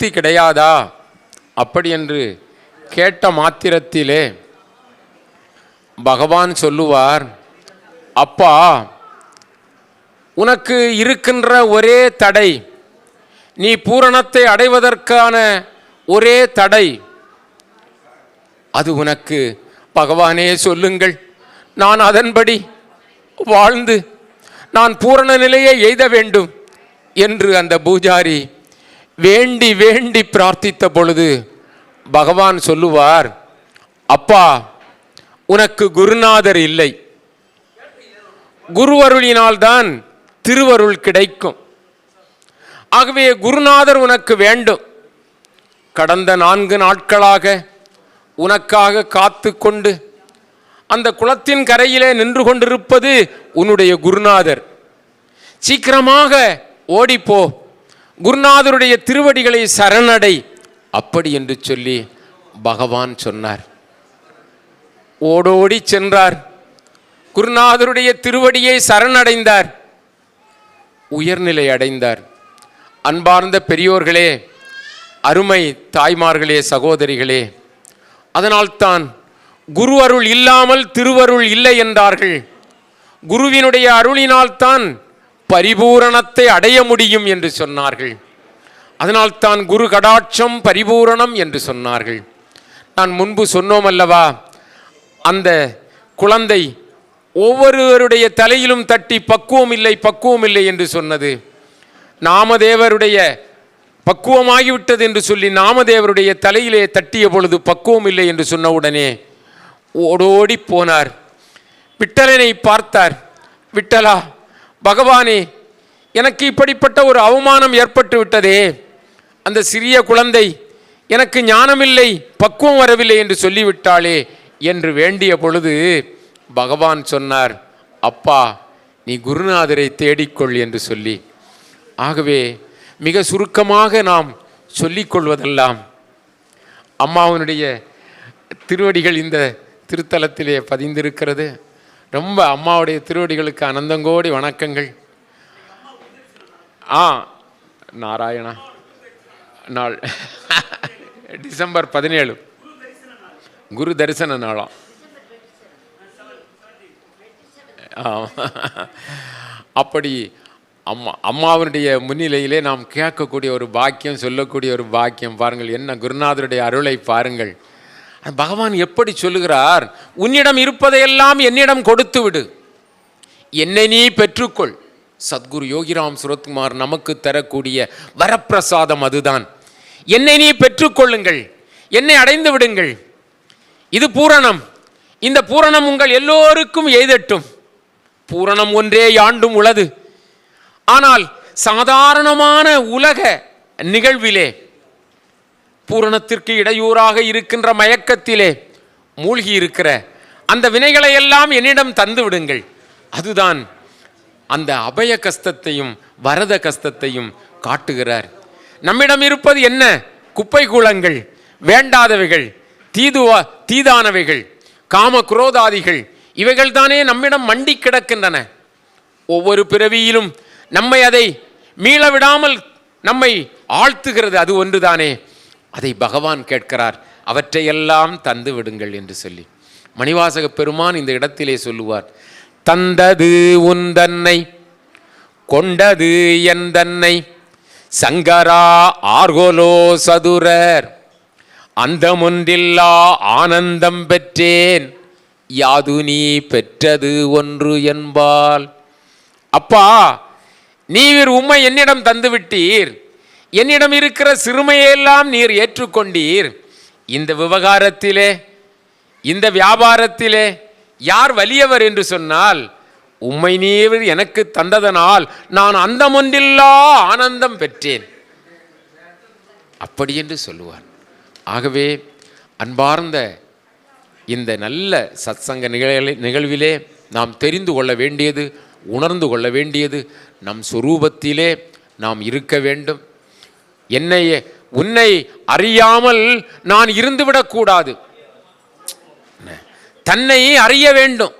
புத்தி கிடையாதா? அப்படி என்று கேட்ட மாத்திரத்திலே பகவான் சொல்லுவார் அப்பா உனக்கு இருக்கின்ற ஒரே தடை நீ பூரணத்தை அடைவதற்கான ஒரே தடை. அது உனக்கு பகவானே சொல்லுங்கள். நான் அதன்படி வாழ்ந்து நான் பூரண நிலையை எய்த வேண்டும் என்று அந்த பூஜாரி வேண்டி வேண்டி பிரார்த்தித்த பொழுது பகவான் சொல்லுவார் அப்பா உனக்கு குருநாதர் இல்லை. குருவருளினால்தான் திருவருள் கிடைக்கும். ஆகவே குருநாதர் உனக்கு வேண்டும். கடந்த நான்கு நாட்களாக உனக்காக காத்து கொண்டு அந்த குளத்தின் கரையிலே நின்று கொண்டிருப்பது உன்னுடைய குருநாதர். சீக்கிரமாக ஓடிப்போ. குருநாதருடைய திருவடிகளை சரணடை. அப்படி என்று சொல்லி பகவான் சொன்னார். ஓடோடி சென்றார். குருநாதருடைய திருவடியை சரணடைந்தார். உயர்நிலை அடைந்தார். அன்பார்ந்த பெரியோர்களே அருமை தாய்மார்களே சகோதரிகளே அதனால்தான் குரு அருள் இல்லாமல் திருவருள் இல்லை என்றார்கள். குருவினுடைய அருளினால்தான் பரிபூரணத்தை அடைய முடியும் என்று சொன்னார்கள். அதனால்தான் குரு கடாட்சம் பரிபூரணம் என்று சொன்னார்கள். நான் முன்பு சொன்னோம் அல்லவா அந்த குழந்தை ஒவ்வொருவருடைய தலையிலும் தட்டி பக்குவம் இல்லை பக்குவம் இல்லை என்று சொன்னது. நாமதேவருடைய பக்குவமாகிவிட்டது என்று சொல்லி நாமதேவருடைய தலையிலே தட்டிய பொழுது பக்குவம் இல்லை என்று சொன்ன உடனே ஓடோடி போனார். விட்டலனை பார்த்தார். விட்டலா பகவானே எனக்கு இப்படிப்பட்ட ஒரு அவமானம் ஏற்பட்டு விட்டதே. அந்த சிறிய குழந்தை எனக்கு ஞானமில்லை பக்குவம் வரவில்லை என்று சொல்லிவிட்டாளே என்று வேண்டிய பொழுது பகவான் சொன்னார் அப்பா நீ குருநாதரை தேடிக்கொள் என்று சொல்லி. ஆகவே மிக சுருக்கமாக நாம் சொல்லிக்கொள்வதெல்லாம் அம்மாவனுடைய திருவடிகள் இந்த திருத்தலத்திலே பதிந்திருக்கிறது. ரொம்ப அம்மாவுடைய திருவடிகளுக்கு அனந்தங்கோடி வணக்கங்கள். ஆ நாராயணா. நாள். டிசம்பர் பதினேழு. குரு தரிசன நாளாம் அப்படி அம்மா அம்மாவனுடைய முன்னிலையிலே நாம் கேட்கக்கூடிய ஒரு பாக்கியம் சொல்லக்கூடிய ஒரு பாக்கியம். பாருங்கள் என்ன குருநாதருடைய அருளை பாருங்கள். பகவான் எப்படி சொல்லுகிறார்? உன்னிடம் இருப்பதையெல்லாம் என்னிடம் கொடுத்து விடு. என்னை நீ பெற்றுக்கொள். சத்குரு யோகிராம் சுரத்குமார் நமக்கு தரக்கூடிய வரப்பிரசாதம் அதுதான். என்னை நீ பெற்றுக்கொள்ளுங்கள். என்னை அடைந்து விடுங்கள். இது பூரணம். இந்த பூரணம் உங்கள் எல்லோருக்கும் எய்தட்டும். பூரணம் ஒன்றே யாண்டும் உளது. ஆனால் சாதாரணமான உலக நிகழ்விலே பூரணத்திற்கு இடையூறாக இருக்கின்ற மயக்கத்திலே மூழ்கி இருக்கிற அந்த வினைகளை எல்லாம் என்னிடம் தந்து விடுங்கள். அதுதான் அந்த அபய கஷ்டத்தையும் வரத கஷ்டத்தையும் காட்டுகிறார். நம்மிடம் இருப்பது என்ன? குப்பை கூலங்கள் வேண்டாதவைகள் தீதுவா தீதானவைகள் காம குரோதாதிகள் இவைகள் தானே நம்மிடம் மண்டி கிடக்கின்றன. ஒவ்வொரு பிறவியிலும் நம்மை அதை மீள விடாமல் நம்மை ஆழ்த்துகிறது. அது ஒன்றுதானே? அதை பகவான் கேட்கிறார் அவற்றையெல்லாம் தந்து விடுங்கள் என்று சொல்லி. மணிவாசக பெருமான் இந்த இடத்திலே சொல்லுவார் தந்தது உன் தன்னை கொண்டது என் தன்னை சங்கரா ஆர்கோலோ சதுரர் அந்தமொன்றில்லா ஆனந்தம் பெற்றேன் யாது நீ பெற்றது ஒன்று என்பால். அப்பா நீர் உம்மை என்னிடம் தந்துவிட்டீர் என்னிடம் இருக்கிற சிறுமையெல்லாம் நீர் ஏற்றுக்கொண்டீர். இந்த விவகாரத்திலே இந்த வியாபாரத்திலே யார் வலியவர் என்று சொன்னால் உம்மை நீர் எனக்கு தந்ததனால் நான் அந்தமொன்றில்லா ஆனந்தம் பெற்றேன். அப்படி என்று சொல்லுவார். ஆகவே அன்பார்ந்த இந்த நல்ல சத்சங்க நிகழ நிகழ்விலே நாம் தெரிந்து கொள்ள வேண்டியது உணர்ந்து கொள்ள வேண்டியது நம் சுரூபத்திலே நாம் இருக்க வேண்டும். என்னை உன்னை அறியாமல் நான் இருந்துவிடக்கூடாது. தன்னை அறிய வேண்டும்.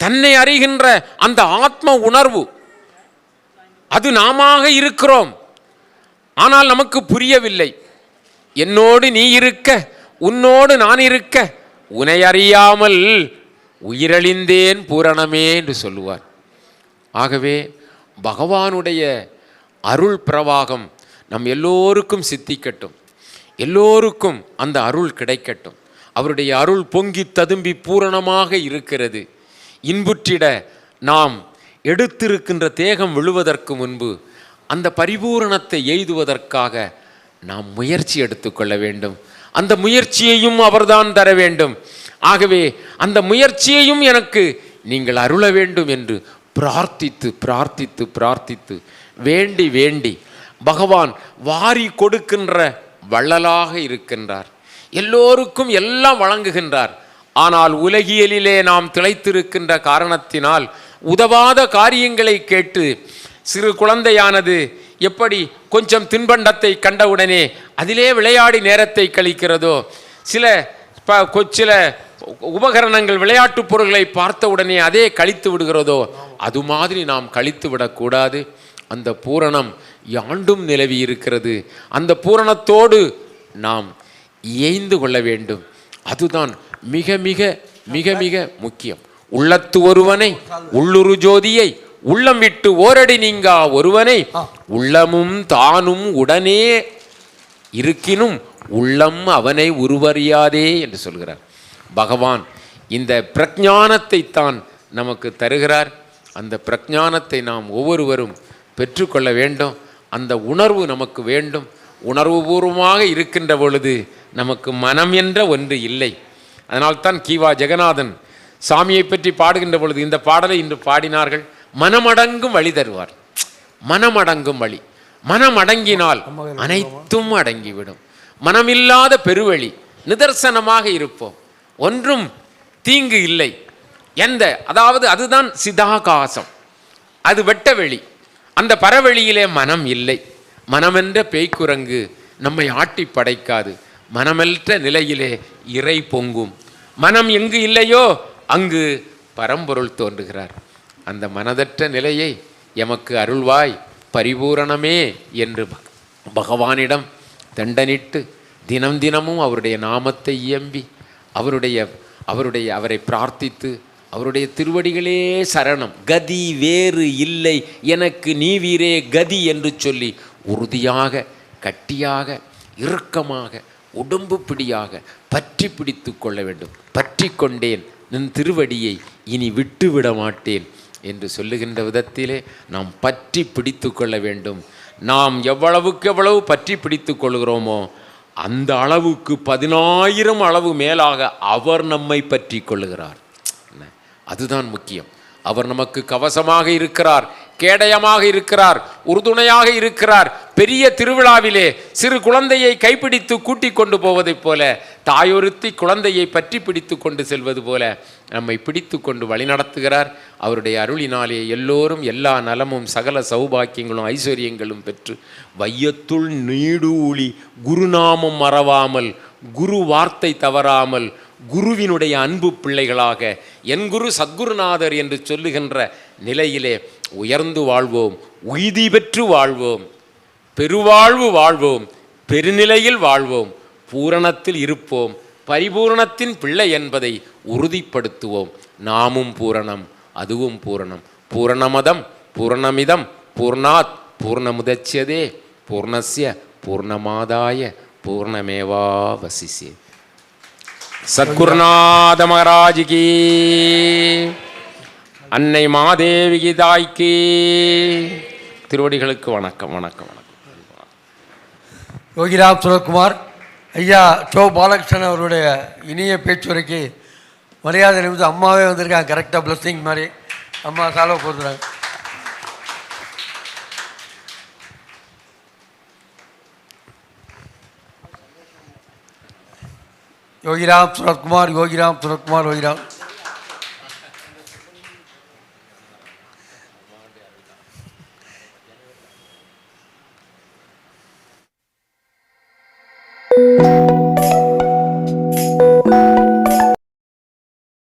தன்னை அறிகின்ற அந்த ஆத்ம உணர்வு. அது நாமாக இருக்கிறோம். ஆனால் நமக்கு புரியவில்லை. என்னோடு நீ இருக்க உன்னோடு நான் இருக்க உனை அறியாமல் உயிரழிந்தேன் பூரணமே என்று சொல்லுவார். ஆகவே பகவானுடைய அருள் பிரவாகம் நம் எல்லோருக்கும் சித்திக்கட்டும். எல்லோருக்கும் அந்த அருள் கிடைக்கட்டும். அவருடைய அருள் பொங்கி ததும்பி பூரணமாக இருக்கிறது. இன்புற்றிட நாம் எடுத்திருக்கின்ற தேகம் விழுவதற்கு முன்பு அந்த பரிபூரணத்தை எய்துவதற்காக நாம் முயற்சி எடுத்துக்கொள்ள வேண்டும். அந்த முயற்சியையும் அவர்தான் தர வேண்டும். ஆகவே அந்த முயற்சியையும் எனக்கு நீங்கள் அருள வேண்டும் என்று பிரார்த்தித்து பிரார்த்தித்து பிரார்த்தித்து வேண்டி வேண்டி பகவான் வாரி கொடுக்கின்ற வள்ளலாக இருக்கின்றார். எல்லோருக்கும் எல்லாம் வழங்குகின்றார். ஆனால் உலகியலிலே நாம் திளைத்திருக்கின்ற காரணத்தினால் உதவாத காரியங்களை கேட்டு சிறு குழந்தையானது எப்படி கொஞ்சம் தின்பண்டத்தை கண்டவுடனே அதிலே விளையாடி நேரத்தை கழிக்கிறதோ சில ப- கொ- சில உபகரணங்கள் விளையாட்டுப் பொருள்களை பார்த்தவுடனே அதே கழித்து விடுகிறதோ அது மாதிரி நாம் கழித்து விடக்கூடாது. அந்த பூரணம் யாண்டும் நிலவி இருக்கிறது. அந்த பூரணத்தோடு நாம் இயைந்து கொள்ள வேண்டும். அதுதான் மிக மிக மிக மிக முக்கியம். உள்ளத்து ஒருவனை உள்ளுரு ஜோதியை உள்ளம் விட்டு ஓரடி நீங்கா ஒருவனை உள்ளமும் தானும் உடனே இருக்கினும் உள்ளம் அவனை உருவறியாதே என்று சொல்கிறார். பகவான் இந்த பிரඥானத்தை தான் நமக்கு தருகிறார். அந்த பிரඥானத்தை நாம் ஒவ்வொருவரும் பெற்றுக்கொள்ள வேண்டும். அந்த உணர்வு நமக்கு வேண்டும். உணர்வுபூர்வமாக இருக்கின்ற பொழுது நமக்கு மனம் என்ற ஒன்று இல்லை. அதனால்தான் கீவா ஜெகநாதன் சாமியை பற்றி பாடுகின்ற பொழுது இந்த பாடலை இன்று பாடினார்கள். மனமடங்கும் வழி தருவார். மனமடங்கும் வழி. மனம் அடங்கினால் அனைத்தும் அடங்கிவிடும். மனமில்லாத பெருவழி. நிதர்சனமாக இருப்போம். ஒன்றும் தீங்கு இல்லை. எந்த? அதாவது அதுதான் சிதாகாசம். அது வெட்ட வெளி. அந்த பரவெளியிலே மனம் இல்லை. மனமென்ற பேய்க்குரங்கு நம்மை ஆட்டி படைக்காது. மனமற்ற நிலையிலே இறை பொங்கும். மனம் எங்கு இல்லையோ அங்கு பரம்பொருள் தோன்றுகிறார். அந்த மனதற்ற நிலையை எமக்கு அருள்வாய் பரிபூரணமே என்று பகவானிடம் தண்டனிட்டு தினம் தினமும் அவருடைய நாமத்தை இயம்பி அவருடைய அவருடைய அவரை பிரார்த்தித்து அவருடைய திருவடிகளே சரணம். கதி வேறு இல்லை எனக்கு நீ வீரே கதி என்று சொல்லி உறுதியாக கட்டியாக இறுக்கமாக உடம்பு பிடியாக பற்றி பிடித்து கொள்ள வேண்டும். பற்றி கொண்டேன் நின் திருவடியை இனி விட்டுவிட மாட்டேன் என்று சொல்லுகின்ற விதத்திலே நாம் பற்றி பிடித்து கொள்ள வேண்டும். நாம் எவ்வளவுக்கு எவ்வளவு பற்றி பிடித்து கொள்கிறோமோ அந்த அளவுக்கு பதினாயிரம் அளவு மேலாக அவர் நம்மை பற்றி கொள்ளுகிறார். அதுதான் முக்கியம். அவர் நமக்கு கவசமாக இருக்கிறார் கேடயமாக இருக்கிறார் உறுதுணையாக இருக்கிறார். பெரிய திருவிழாவிலே சிறு குழந்தையை கைப்பிடித்து கூட்டிக் கொண்டு போவதைப் போல தாயொருத்தி குழந்தையை பற்றி பிடித்து கொண்டு செல்வது போல நம்மை பிடித்து கொண்டு வழிநடத்துகிறார் அவருடைய அருளினாலே எல்லோரும் எல்லா நலமும் சகல சௌபாக்கியங்களும் ஐஸ்வர்யங்களும் பெற்று வையத்துள் நீடூழி குருநாமம் மறவாமல் குரு வார்த்தை தவறாமல் குருவினுடைய அன்பு பிள்ளைகளாக என் குரு சத்குருநாதர் என்று சொல்லுகின்ற நிலையிலே உயர்ந்து வாழ்வோம் உய்தி பெற்று வாழ்வோம் பெருவாழ்வு வாழ்வோம் பெருநிலையில் வாழ்வோம் பூரணத்தில் இருப்போம் பரிபூரணத்தின் பிள்ளை என்பதை உறுதிப்படுத்துவோம். நாமும் பூரணம் அதுவும் பூரணம். பூரணமதம் பூரணமிதம் பூர்ணாத் பூர்ணமுதச்சியதே பூர்ணஸ்ய பூர்ணமாதாய பூர்ணமேவா வசிசே. சத்குருநாத மகாராஜ் அன்னை மாதேவி தாய்க்கு திருவடிகளுக்கு வணக்கம் வணக்கம் வணக்கம். யோகிராம் சுரத்குமார் ஐயா சோ பாலகிருஷ்ணன் அவருடைய இனிய பேச்சுரைக்கு மரியாதை நிமிஷம் அம்மாவே வந்திருக்காங்க. கரெக்டாக பிளஸ்ஸிங் மாதிரி. அம்மா சாலவை கொடுத்துறாங்க. யோகிராம் சுரத்குமார் யோகிராம் சுரத்குமார் யோகிராம்